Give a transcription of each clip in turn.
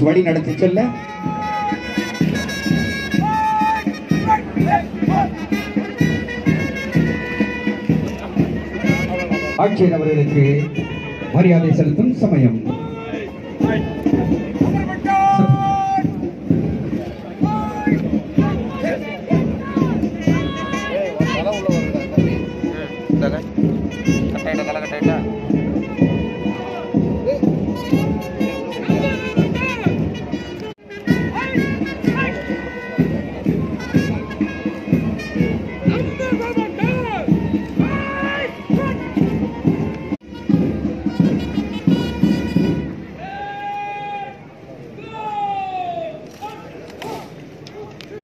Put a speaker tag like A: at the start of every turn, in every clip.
A: வழி நடத்தி செல்ல. ஆட்சியர் அவர்களுக்கு மரியாதை செலுத்தும் சமயம்.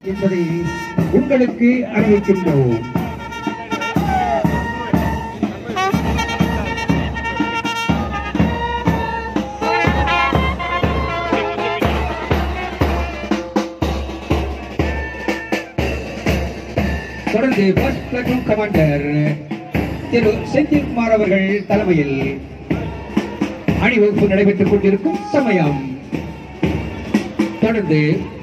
A: என்பதை உங்களுக்கு அறிவிக்கின்றோம். தொடர்ந்து பஸ் பிளாட்டூன் கமாண்டர் திரு செந்தில்குமார் அவர்கள் தலைமையில் அணிவகுப்பு நடைபெற்றுக் கொண்டிருக்கும் சமயம். தொடர்ந்து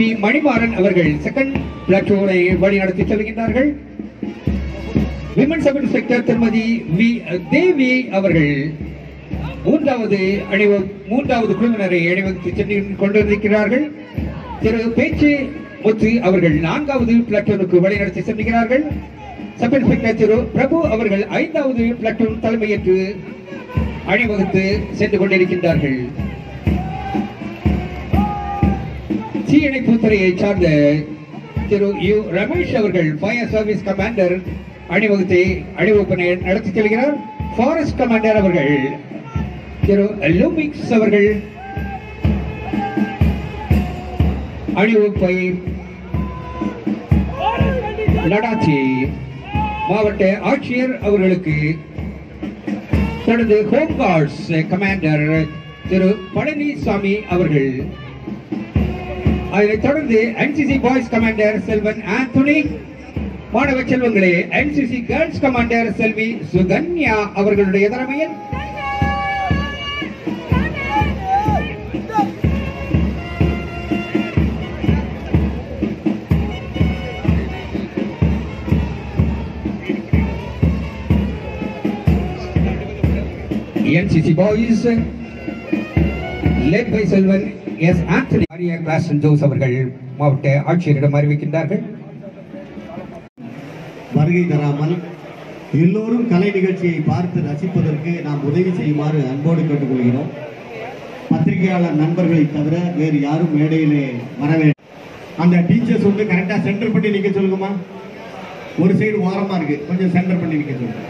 A: பி மணிமாறன் அவர்கள் செகண்ட் பிளாட்டூனை வழிநடத்தி செல்கின்றார்கள். விமன் சப் இன்ஸ்பெக்டர் திருமதி வி தேவி அவர்கள் மூன்றாவது அணிவ மூன்றாவது குழுவினரை அணிவகுத்து சென்று கொண்டிருக்கிறார்கள். திரு பேச்சு முத்து அவர்கள் நான்காவது பிளாட்டூனுக்கு வழிநடத்தி செல்கிறார்கள். சப் இன்ஸ்பெக்டர் திரு பிரபு அவர்கள் ஐந்தாவது பிளாட்டூன் தலைமையேற்று அணிவகுத்து சென்று கொண்டிருக்கின்றார்கள். தீயணைப்பு துறையை சார்ந்த திரு யு ரமேஷ் அவர்கள் ஃபயர் சர்வீஸ் கமாண்டர் அணிவகுத்தை அணிவகுப்பினை நடத்தி செல்கிறார். ஃபாரஸ்ட் கமாண்டர் அவர்கள் திரு லூமிக்ஸ் அவர்கள் அணிவகுப்பை நடாத்தி மாவட்ட ஆட்சியர் அவர்களுக்கு தனது ஹோம் கார்ட்ஸ் கமாண்டர் திரு பழனிசாமி அவர்கள் அதனைத் தொடர்ந்து NCC boys commander Selvan Anthony மாணவ செல்வங்களே என்சிசி கேர்ள்ஸ் கமாண்டர் செல்வி சுகன்யா அவர்களுடைய தலைமையில் என்சிசி பாய்ஸ் led by செல்வன் எஸ் ஆண்டனி ஆரிய கிளாஸ் ஜோஸ் அவர்கள் மாவட்ட ஆட்சியரிடம் அறிவிக்கின்றார்கள்.
B: வருகை தராமல் எல்லோரும் கலை நிகழ்ச்சியை பார்த்து ரசிப்பதற்கு நாம் உதவி செய்யுமாறு அன்போடு கேட்டுக்கொள்கிறோம். பத்திரிகையாளர் நண்பர்களை தவிர வேறு யாரும் மேடையிலே வரவே அந்த டீச்சர்ஸ் வந்து கரெக்டாக சென்டர் பண்ணி நிற்க சொல்லுங்கம்மா. ஒரு சைடு ஓரமா இருக்கு. கொஞ்சம் சென்டர் பண்ணி நிற்க சொல்லுங்க.